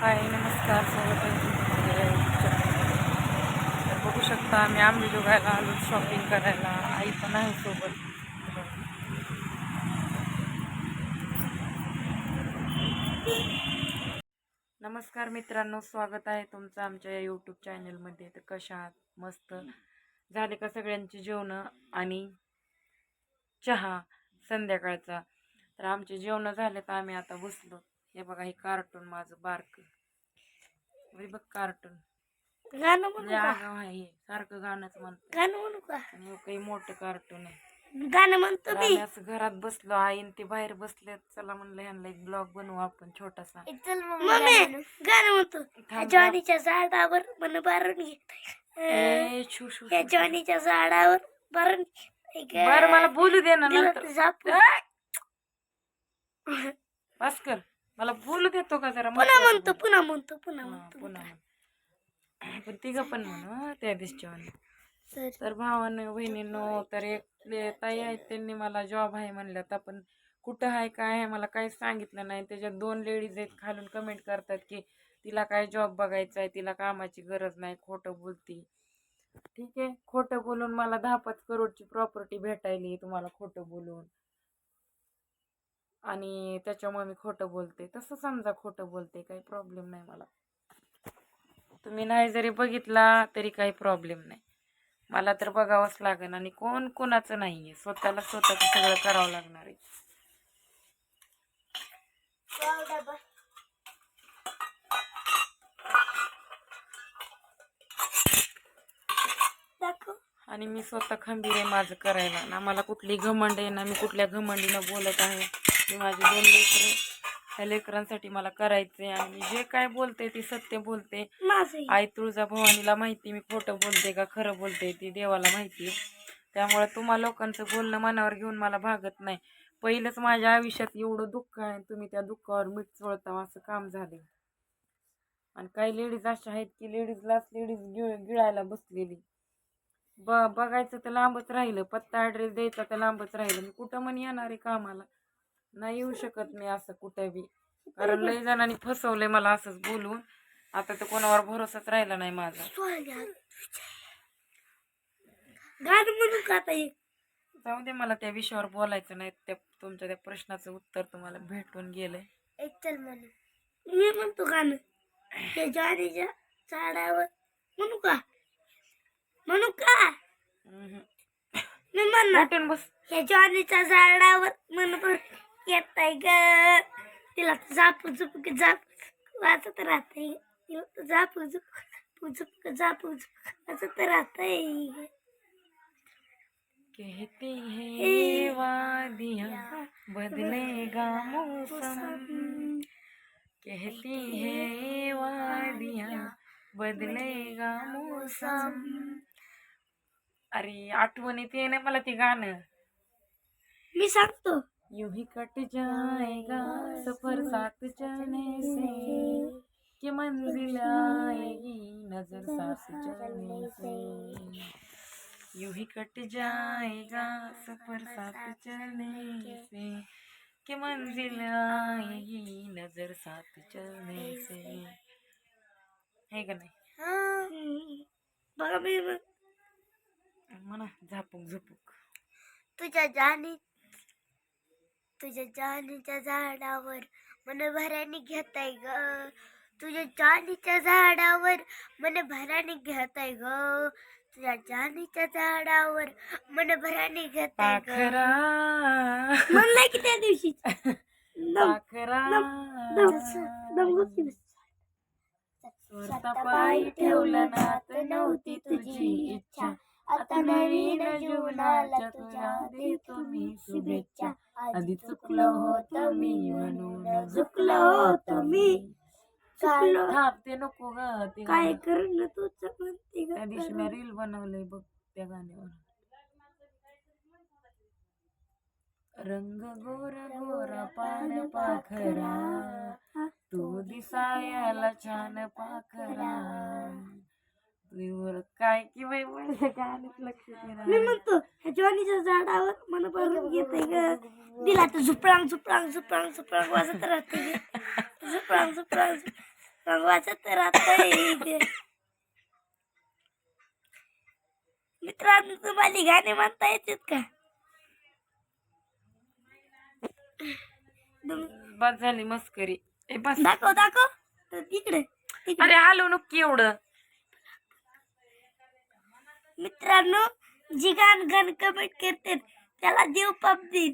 हाय नमस्कार स्वागत आहे तर बघू शकता आम्ही आंबे जोगायला आलो शॉपिंग करायला. आई पण आहे सोबत. नमस्कार मित्रांनो स्वागत आहे तुमचं आमच्या या यूट्यूब चॅनलमध्ये तर कशा आहात? मस्त. झाले का सगळ्यांची जेवणं आणि चहा संध्याकाळचा? तर आमचे जेवणं झाले तर आम्ही आता बसलो. हे बघा हे कार्टून माझं बारक. बघ कार्टून गाणं म्हणू लय का? आगाव आहे हे. सारखं गाणंच म्हणतं गाणं म्हणू का? आणि हे काही मोठं कार्टून आहे. गाणं म्हणतो तर मी. असं घरात बसलो आईन ते बाहेर बसले. चला म्हणलं ह्यांना एक ब्लॉग बनवू आपण छोटासा. मम्मी गाणं म्हणतो. थांब. जॉनीच्या झाडावर मन बारून घेत ए, छू छू या जॉनीच्या झाडावर बारून बर मला बोलू दे ना दिलं नंतर. तर. ए! बस कर मला बोलू देतो का जरा? पुन्हा म्हणतो पुन्हा म्हणतो पुन्हा म्हणतो पुन्हा म्हण. पण तिघं पण म्हण त्या दिवशी तर तर भावानं बहिणीनं तर एक ले- ताई आहेत त्यांनी मला जॉब आहे म्हणल्यात आपण कुठं आहे काय आहे मला काहीच सांगितलं नाही. त्याच्यात दोन लेडीज आहेत खालून कमेंट करतात की तिला काय जॉब बघायचा आहे तिला कामाची गरज नाही खोटं बोलती. ठीक आहे? खोटं बोलून मला दहा पाच करोडची प्रॉपर्टी भेटायली तुम्हाला खोटं बोलून. आणि त्याच्यामुळे मी खोटं बोलते. तसं समजा खोटं बोलते काही प्रॉब्लेम नाही मला. तुम्ही नाही जरी बघितला तरी काही प्रॉब्लेम नाही. मला तर बघावंच लागेल आणि कोण कोणाचं नाही आहे स्वतःला स्वतःचं सगळं करावं लागणार आहे. आणि मी स्वतः खंबीर आहे माझं करायला. ना मला कुठली घमंड आहे ना मी कुठल्या घमंडीनं बोलत आहे. मी माझे दोन लेकरं ह्या लेकरांसाठी मला करायचं आणि जे काय बोलते ते सत्य बोलते. आई तुळजा भवानीला माहिती मी खोटं बोलते का खरं बोलते ती देवाला माहिती त्यामुळे तुम्हा लोकांचं बोलणं मनावर घेऊन मला भागत नाही. पहिलंच माझ्या आयुष्यात एवढं दुःख आहे तुम्ही त्या दुःखावर मीठ चोळता असं काम झाले आणि काही लेडीज अशा आहेत की लेडीजलाच लेडीज गिळ गिळायला बसलेली. ब बघायचं तर लांबच राहिलं. पत्ता ॲड्रेस द्यायचा तर लांबच राहिलं. मी कुठं म्हण येणार आहे कामाला? नाही येऊ शकत मी असं कुठं बी. कारण लय जणांनी फसवलंय मला असंच बोलून. आता तर कोणावर भरोसाच राहिला नाही माझा. गाणं म्हणू का एक जाऊ दे मला त्या विषयावर बोलायचं नाही. त्या तुमच्या त्या प्रश्नाचं उत्तर तुम्हाला भेटून गेलंय. एक चल म्हणू. मी म्हणतो गाणं. जॉनीच्या झाडावर म्हणू का? म्हणू का? हम्म. मी म्हणणार. भेटून बस. या जॉनीच्या झाडावर मनभर येत आहे ग. तिला तर झापू झुपक झाप वाचत राहते तिला तर झापू झुपक झुपक झापू झुपक वाचत राहते कहते हैं वादियाँ बदलेगा मौसम। कहती है वादियाँ बदलेगा मौसम। अरे आठवण येते ना मला ते गाणं. मी सांगतो. यूँ ही कट जाएगा सफ़र साथ चलने से कि मंजिल आएगी नज़र साथ चलने से। यूँ ही कट जाएगा सफ़र साथ चलने से कि मंजिल आएगी नज़र साथ चलने से। है का नाही? हम्म. बघा मी म्हणा झापूक झुपूक। तुझ्या जाणी तुझ्या जाणीच्या झाडावर मन भराने घेत आहे ग. तुझ्या जाणीच्या झाडावर मन भराने घेत आहे ग. तुझ्या जाणीच्या झाडावर मन भराने घेत आहे ग. पाखरा. म्हणलंय की त्या दिवशी. पाखरा. स्वतः पायी ठेवलं नात नव्हती तुझी इच्छा. आता नवीन जीवनाच्या तुझ्या देतो मी शुभेच्छा. आधी चुकलं होतं मी म्हणून चुकलं होतं मी. चुकलं थांब ते नको ग ते काय गाणं. करणं तुझं म्हणते त्या दिवशी मी रील बनवलंय बघ त्या गाण्यावर. रंग गोर गोरा पान पाखरा तू दिसायला छान पाखरा. तुझ्यावर काय की बाई माझ्या गाण्यात लक्ष मी देणार म्हणतो ह्या ज्वानीच्या झाडावर मन भरून घेत ग. दिला तर झुपळांग झुपळांग झुपळांग झुपळांग वाजत राहते ग. झुपळांग झुपळांग झुपळांग. मग वाचत राहतोय मित्रांनो तुम्हाला गाणे म्हणता येतात का? तुम- बस झाली मस्करी. ए बस. दाखव दाखव. तर तिकडे तिकडे. अरे हलू नक्की एवढं. मित्रांनो जी गाण गाण कमेंट करते त्याला देव पाप देईन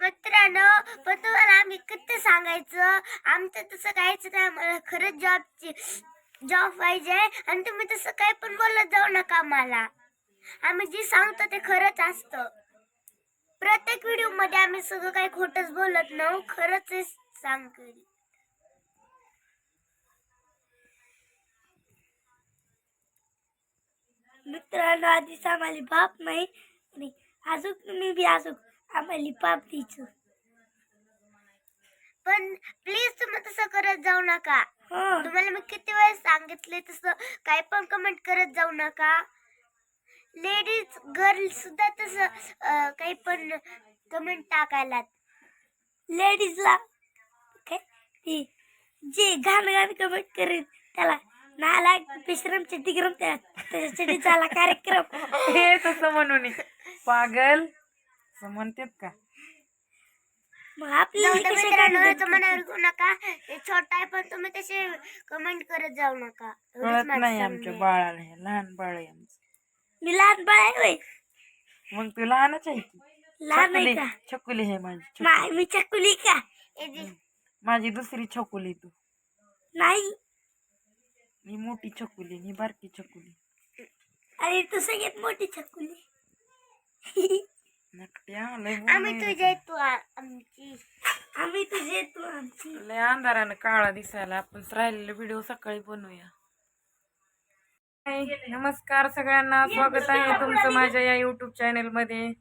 मित्रांनो पण तुम्हाला आम्ही किती सांगायचं? आमचं तसं काहीच नाही आम्हाला खरंच जॉबची जॉब पाहिजे. आणि तुम्ही तसं काही पण बोलत जाऊ नका आम्हाला. आम्ही जे सांगतो ते खरंच असतं. प्रत्येक व्हिडिओमध्ये आम्ही सगळं काही खोटच बोलत नाही खरंच सांगतो मित्रांनो आधीच आम्हाला बाप नाही अजून तुम्ही बी अजून आम्हाला बाप द्यायचं. पण प्लीज तुम्ही तसं करत जाऊ नका. तुम्हाला मी किती वेळेस सांगितले तसं काही पण कमेंट करत जाऊ नका. लेडीज गर्ल सुद्धा तसं काही पण कमेंट टाकायला लेडीजला जे घाण घाण कमेंट करेन त्याला नाला विश्राम चिठ्ठीक्रम त्याच्यासाठी झाला कार्यक्रम. हे तसं म्हणून. पागल. असं म्हणतात का? मग मनावर घेऊ नका. हे छोटा आहे पण तुम्ही तसे कमेंट करत जाऊ नका. एवढंच कळत माझं नाही सांगणं आमच्या आहे. बाळाला हे लहान बाळ आहे आमचं. मी लहान बाळ आहे होय. मग तू लहानच आहे की? लहान आहे छकुली का? छकुली हे माझी छकुली. मा- मी चकुली का? माझी दुसरी छकुली तू. नाही. ही मोठी छकुली ही बारकी छकुली. अरे तू सगळ्यात मोठी चकुली नकट्या लय आम्ही बोलणं तुझे तू आमची. आम्ही तुझे तू आमची. आहे. लय अंधारानं काळा दिसायला आपण राहिलेला व्हिडिओ सकाळी बनवूया. हाय, नमस्कार सगळ्यांना स्वागत आहे तुमचं माझ्या या युट्यूब चॅनेल मध्ये.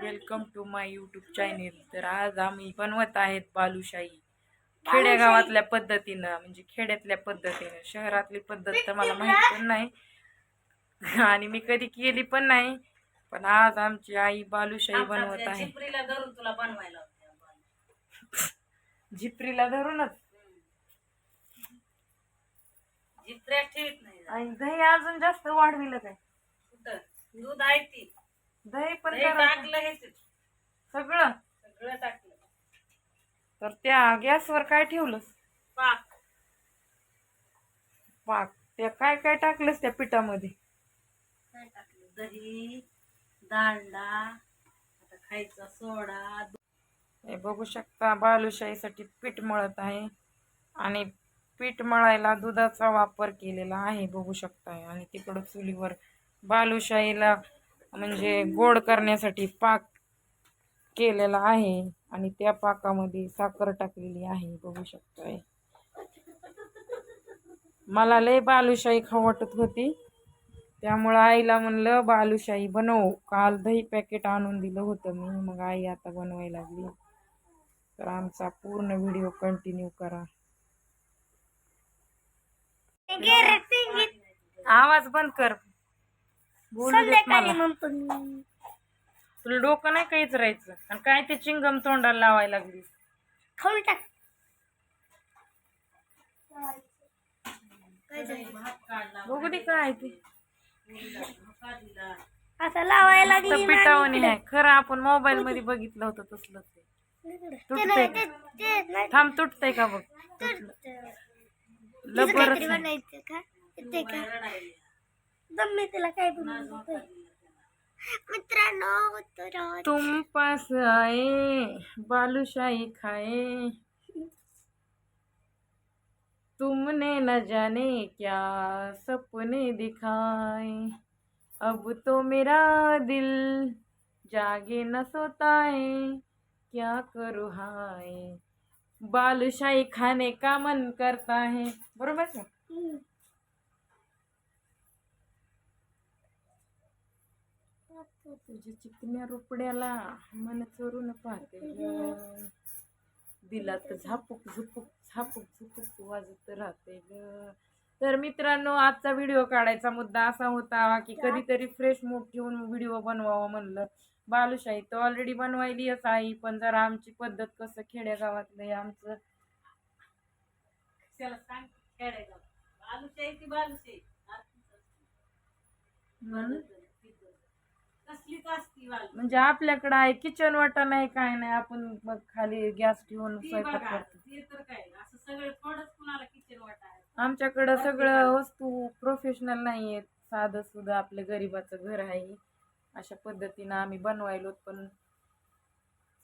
Welcome to my YouTube channel तर आज आम्ही बनवत आहेत बालुशाही. खेडेगावातल्या पद्धतीनं म्हणजे खेड्यातल्या पद्धतीनं शहरातली पद्धत तर मला माहीत पण नाही. आणि मी कधी केली पण नाही. पण आज आमची आई बालुशाही बनवत आहे. झिपरीला धरूनच? आणि दही अजून जास्त वाढविलं काय? दूध आहे ती. दही पण. सगळं? सगळं टाकलं. तर त्या गॅसवर काय ठेवलंस? पाक. पाक. त्या काय काय टाकलंस त्या पिठामध्ये? काय टाकलं? दही दांडा आता खायचा सोडा हे बघू शकता बालुशाहीसाठी पीठ मळत आहे. आणि पीठ मळायला दुधाचा वापर केलेला आहे बघू शकताय. आणि तिकडं चुलीवर बालुशाहीला म्हणजे गोड करण्यासाठी पाक केलेला आहे. आणि त्या पाकामध्ये साखर टाकलेली आहे बघू शकताय. मला लय बालुशाही खाऊ वाटत होती. त्यामुळं आईला म्हणलं बालुशाही बनव. काल दही पॅकेट आणून दिलं होतं मी. मग आई आता बनवायला लागली. तर आमचा पूर्ण व्हिडिओ कंटिन्यू करा. आवाज बंद कर. बोलू म्हणतो मी. तुला डोकं नाही काहीच राहायचं? आणि काय ते चिंगम तोंडाला लावायला लागली? खाऊन टाक. बघू दे काय ते. आता लावायला लागली पिठावणी आहे खरं आपण मोबाईल मध्ये बघितलं होतं तसलं ते. तुटतंय का? थांब तुटतंय का बघ? तुटलं. का? दम्मी तिला काय बनवतोय मित्रांनो तर तुम पास आए बालूशाही खाए। तुमने न जाने क्या सपने दिखाए। अब तो मेरा दिल जागे न सोता है क्या करूँ हाय। बालूशाही खाने का मन करता है। बरोबर तुझ्या चिकन्या रुपड्याला मन चोरून पाहते. ग दिलात झापूक झुपूक झापूक झुपूक वाजत राहते ग. तर मित्रांनो आजचा व्हिडिओ काढायचा मुद्दा असा होता की कधीतरी फ्रेश मूड ठेवून व्हिडिओ बनवावा म्हणलं. बालुशाही तर ऑलरेडी बनवायली आहे आई पण जरा आमची पद्धत कसं खेडेगावातलं आमचं त्याला सांग? खेडेगाव. बालुशाही ती बालुशाही. म्हणून? कसलीच असती बालू म्हणजे आपल्याकडं आहे किचन वाटा नाही काय नाही आपण मग खाली गॅस ठेवून ती स्वयंपाक बघा करतो. ते तर काय असं सगळं थोडंच कुणाला किचन वाटा आहे. आमच्याकडं सगळं वस्तू प्रोफेशनल नाही आहेत साधं सुद्धा आपलं गरिबाचं घर आहे. अशा पद्धतीनं आम्ही बनवायलो पण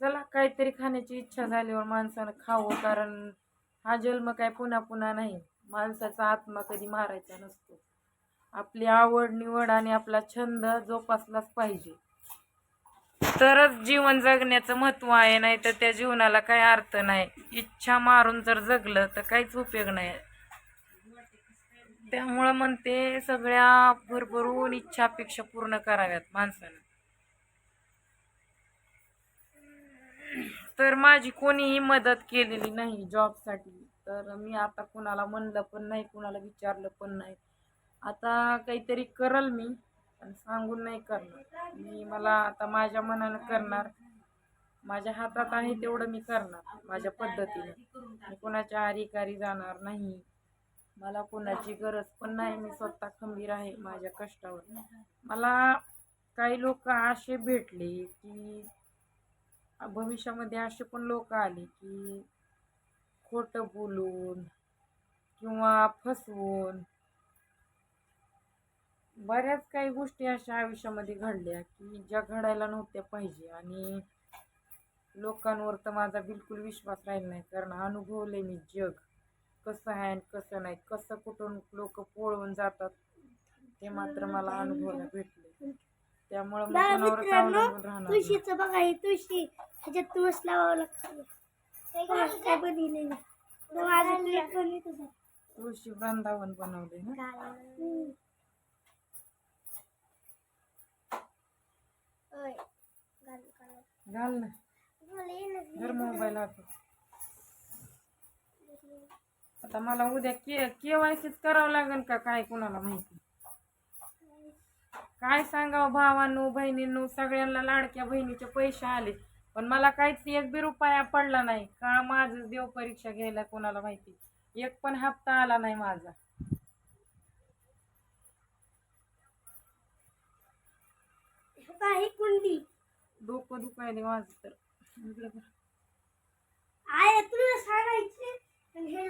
चला काहीतरी खाण्याची इच्छा झाल्यावर माणसानं खावं कारण हा जन्म काय पुन्हा पुन्हा नाही. माणसाचा आत्मा कधी मारायचा नसतो. आपली आवड निवड आणि आपला छंद जोपासलाच पाहिजे. तरच जीवन जगण्याचं महत्त्व आहे नाही तर त्या जीवनाला काही अर्थ नाही. इच्छा मारून जर जगलं तर काहीच उपयोग नाही. त्यामुळं म्हणते सगळ्या भरभरून इच्छा अपेक्षा पूर्ण कराव्यात माणसानं. तर माझी कोणीही मदत केलेली नाही जॉबसाठी तर मी आता कुणाला म्हणलं पण नाही कुणाला विचारलं पण नाही. आता काहीतरी करल मी पण सांगून नाही करणार. मी मला आता माझ्या मनानं करणार. माझ्या हातात आहे तेवढं मी करणार माझ्या पद्धतीने. मी कोणाच्या आरीकारी जाणार नाही. मला कोणाची गरज पण नाही मी स्वतः खंबीर आहे माझ्या कष्टावर. मला काही लोक असे भेटले की भविष्यामध्ये असे पण लोक आले की खोटं बोलून किंवा फसवून बऱ्याच काही गोष्टी अशा आयुष्यामध्ये घडल्या की ज्या घडायला नव्हत्या पाहिजे. आणि लोकांवर तर माझा बिलकुल विश्वास राहिला नाही. कारण अनुभवले मी जग. कसं आहे आणि कसं नाही. कसं कुठून लोक पळून जातात ते मात्र मला अनुभवायला भेटले त्यामुळं. तुळशीचं बघा हे तुळशी. ह्याच्यात तुळस लावावं लागतं. तुळशी वृंदावन बनवले ना? घाल ना. घर मोबाईल आता. मला उद्या के के वाय सीच करावं लागेल का काय कुणाला माहिती? काय सांगावं भावांनो बहिणींनो सगळ्यांना लाडक्या बहिणीचे पैसे आले. पण मला काहीच एक बी रुपया पडला नाही. का माझं देव परीक्षा घ्यायला कोणाला माहिती? एक पण हप्ता आला नाही माझा. ही कुंडी. डोकं दुखायले माझं तर. इकडे बघ. आय तुला सांगायचे? हे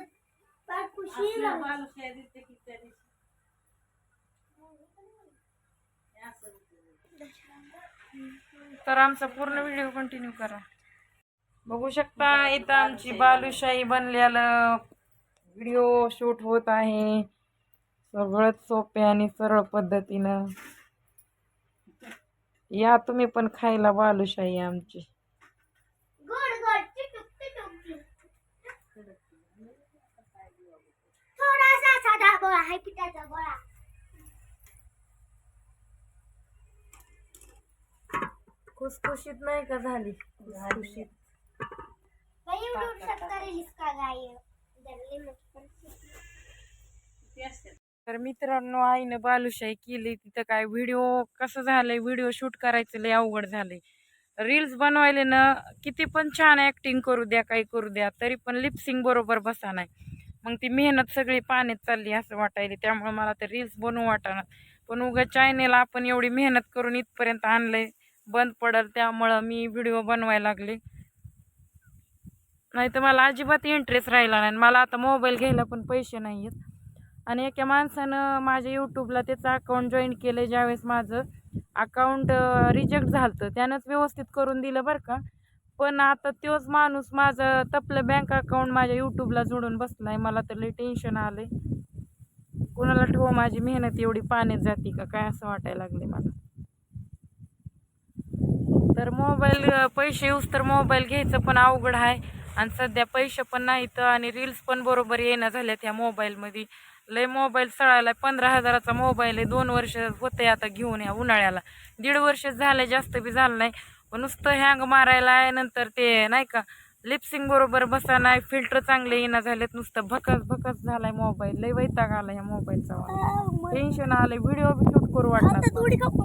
पाठपुशी असल्या बालुशाही दिसते की त्या दिवशी. हे असं होतं. तर आमचा पूर्ण व्हिडिओ कंटिन्यू करा. बघू शकता इथं आमची बालुशाही बनलेलं व्हिडिओ शूट होत आहे. सगळंच सोपे आणि सरळ पद्धतीनं. या तुम्ही पण खायला बालुशाही आमची. गोड गोड चिटुक चिटुक. थोडासा साधा गोळा आहे पिठाचा गोळा. खुसखुशीत नाही का झाली? खुसखुशीत. का गाय असते तर मित्रांनो आईनं बालुशाही केली. तिथं काय व्हिडिओ कसं झालंय? व्हिडिओ शूट करायचं लय अवघड झालंय. रील्स बनवायले ना किती पण छान ॲक्टिंग करू द्या काही करू द्या तरी पण लिप्सिंग बरोबर बसा नाही. मग ती मेहनत सगळी पाण्यात चालली असं वाटायली. त्यामुळे मला ते रील्स बनवू वाटणार पण उगा चायनेला आपण एवढी मेहनत करून इथपर्यंत आणलंय. बंद पडल त्यामुळं मी व्हिडिओ बनवायला लागले. नाही तर मला अजिबात इंटरेस्ट राहिला नाही. मला आता मोबाईल घ्यायला पण पैसे नाही आहेत आणि एका माणसानं माझ्या यूट्यूबला त्याचं अकाउंट जॉईन केलं ज्यावेळेस माझं अकाउंट रिजेक्ट झालं होतं त्यानंच व्यवस्थित करून दिलं बरं का. पण आता तोच माणूस माझं तपलं बँक अकाउंट माझ्या यूट्यूबला जोडून बसला आहे मला तर लई टेन्शन आलं आहे कोणाला ठेव माझी मेहनत एवढी पाण्यात जाते का? काय असं वाटायला लागले मला. तर मोबाईल पैसे येऊस तर मोबाईल घ्यायचं पण अवघड आहे. आणि सध्या पैसे पण नाहीत आणि रील्स पण बरोबर येणं झाल्यात ह्या मोबाईलमध्ये लय मोबाईल सळायला पंधरा हजाराचा मोबाईल आहे. दोन वर्ष होते आता घेऊन या उन्हाळ्याला. दीड वर्ष झालं जास्त बी झालं नाही. पण नुसतं हँग मारायला आहे नंतर ते नाही का लिपसिंग बरोबर बसा नाही फिल्टर चांगले येणं झालेत. नुसतं भकस भकस झालाय मोबाईल. लय वैताग आला ह्या मोबाईलचा टेन्शन आलंय. व्हिडिओ बी शूट करू कप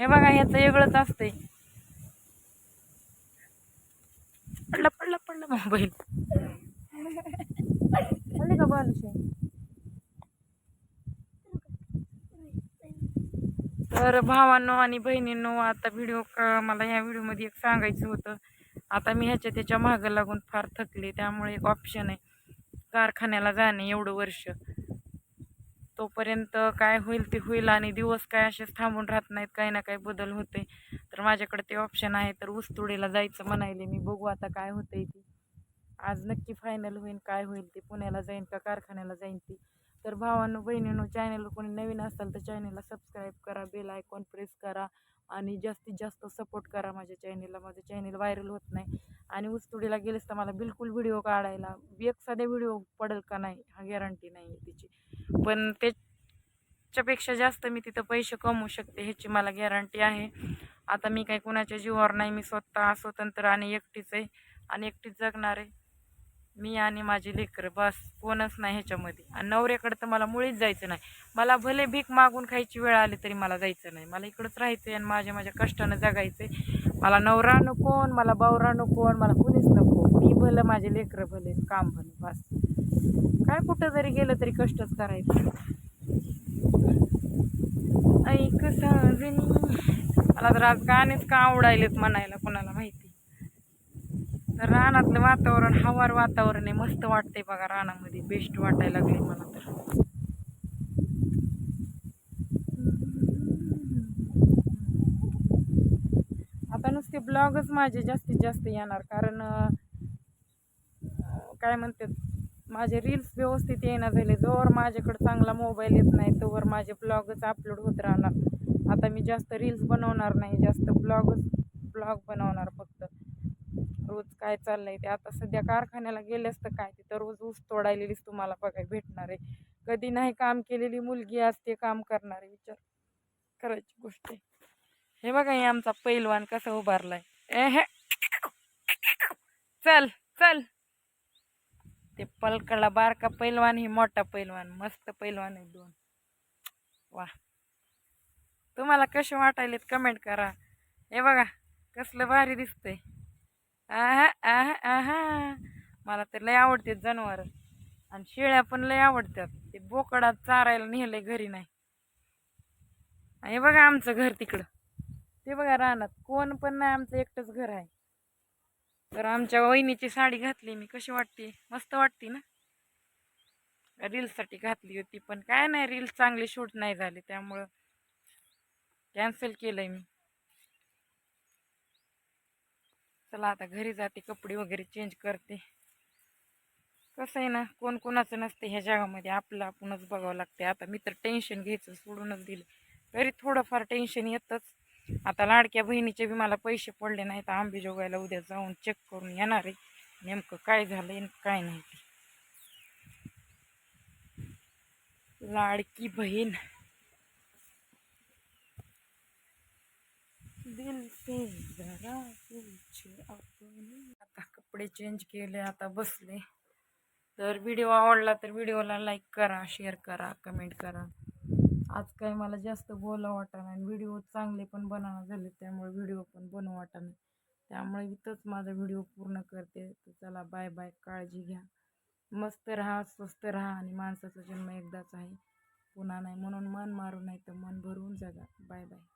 हे बघा ह्याचं वेगळंच असतंय. पडला पडला पडला मोबाईल. आले का बालुशाही तर भावांनो आणि बहिणींनो आता व्हिडिओ मला ह्या व्हिडिओमध्ये एक सांगायचं होतं. आता मी ह्याच्या त्याच्या मागं लागून फार थकले त्यामुळे एक ऑप्शन आहे कारखान्याला जाणे एवढं वर्ष. तोपर्यंत काय होईल ते होईल आणि दिवस काय असेच थांबून राहत नाहीत काही ना काही बदल होते तर माझ्याकडे ते ऑप्शन आहे तर ऊसतोडीला जायचं म्हणायले. मी बघू आता काय होतंय ते. आज नक्की फायनल होईल काय होईल ते पुण्याला जाईन का कारखान्याला जाईन ती. तर भावांनो बहिणींनो चॅनल कोणी नवीन असाल तर चॅनलला सबस्क्राईब करा बेल आयकॉन प्रेस करा आणि जास्तीत जास्त सपोर्ट करा माझ्या चॅनलला माझं चॅनल व्हायरल होत नाही. आणि उस्तुडीला गेलेस तर मला बिलकुल व्हिडिओ काढायला एक साध्या व्हिडिओ पडेल का नाही हा गॅरंटी नाही आहे तिची. पण त्याच्यापेक्षा जास्त मी तिथं पैसे कमवू शकते ह्याची मला गॅरंटी आहे. आता मी काही कुणाच्या जीवावर नाही मी स्वतः स्वतंत्र आणि एकटीच आहे आणि एकटीच जगणार आहे. मी आणि माझी लेकरं बस कोणच नाही ह्याच्यामध्ये. आणि नवऱ्याकडे तर मला मुळीच जायचं नाही. मला भले भीक मागून खायची वेळ आली तरी मला जायचं नाही. मला इकडंच राहायचं आणि माझ्या माझ्या कष्टानं जगायचं आहे मला नवरा नको मला बावरा नको मला कुणीच नको. मी भलं माझे लेकरं भले काम भलं बस. काय कुठं जरी गेलं तरी कष्टच करायचं. ऐक सहजनी मला तर आज गाणेच का आवडायलेत म्हणायला कोणाला माहिती? तर रानातलं वातावरण हवार वातावरण आहे. मस्त वाटतंय बघा रानामध्ये. बेस्ट वाटायला लागले मला तर. आता नुसते ब्लॉगच माझे जास्तीत जास्त येणार. कारण काय म्हणतात माझे रील्स व्यवस्थित येणार झाले. जोवर माझ्याकडे चांगला मोबाईल येत नाही तोवर माझे ब्लॉगच अपलोड होत राहणार. आता मी जास्त रील्स बनवणार नाही जास्त ब्लॉगच ब्लॉग बनवणार फक्त. रोज काय चाललंय ते? आता सध्या कारखान्याला गेलेस असतं काय? तिथं रोज ऊस तोडायलेलीच तुम्हाला बघाय भेटणार आहे. कधी नाही काम केलेली मुलगी असते काम करणारे. विचार करायची गोष्ट आहे. हे बघा हे आमचा पैलवान कसा उभारलाय. हे. चल चल. ते पलकडला बारका पैलवान ही मोठा पैलवान. मस्त पैलवान आहे दोन. वा. तुम्हाला कसे वाटायलेत कमेंट करा. हे बघा कसलं भारी दिसतंय. आहा आहा आहा. मला तर लय आवडते जनावर. आणि शेळ्या पण लय आवडतात. ते बोकडात चारायला नेलंय घरी नाही. आणि हे बघा आमचं घर तिकडं. ते बघा रानात. कोण पण नाही आमचं एकटंच घर आहे. तर आमच्या वहिनीची साडी घातली मी. कशी वाटते? मस्त वाटते ना? रील्ससाठी घातली होती पण काय नाही रील्स चांगले शूट नाही झाले. त्यामुळं कॅन्सल केलंय मी. चला आता घरी जाते कपडे वगैरे चेंज करते. कसं आहे ना कोण कोणाचं नसते ह्या जगामध्ये आपलं आपणच बघावं लागते. आता मी तर टेन्शन घ्यायचं सोडूनच दिलं. तरी थोडंफार टेन्शन येतच. आता लाडक्या बहिणीचे बी मला पैसे पडले नाही तर आंबेजोगायला उद्या जाऊन चेक करून येणार आहे. नेमकं काय झालं काय नाही ते. लाडकी बहीण. दिल से जरा पूछे अपनी आता कपडे चेंज केले आता बसले. तर व्हिडिओ आवडला तर व्हिडिओला लाईक करा शेअर करा कमेंट करा. आज काय मला जास्त बोला वाटाणा आणि व्हिडिओ चांगले पण बनवणं झाले त्यामुळे व्हिडिओ पण बनवू नाही. त्यामुळे इथंच माझा व्हिडिओ पूर्ण करते. तर चला बाय बाय काळजी घ्या. मस्त राहा स्वस्त राहा आणि माणसाचा जन्म एकदाच आहे. पुन्हा नाही म्हणून मन मारू नाही तर मन भरून जगा. Bye bye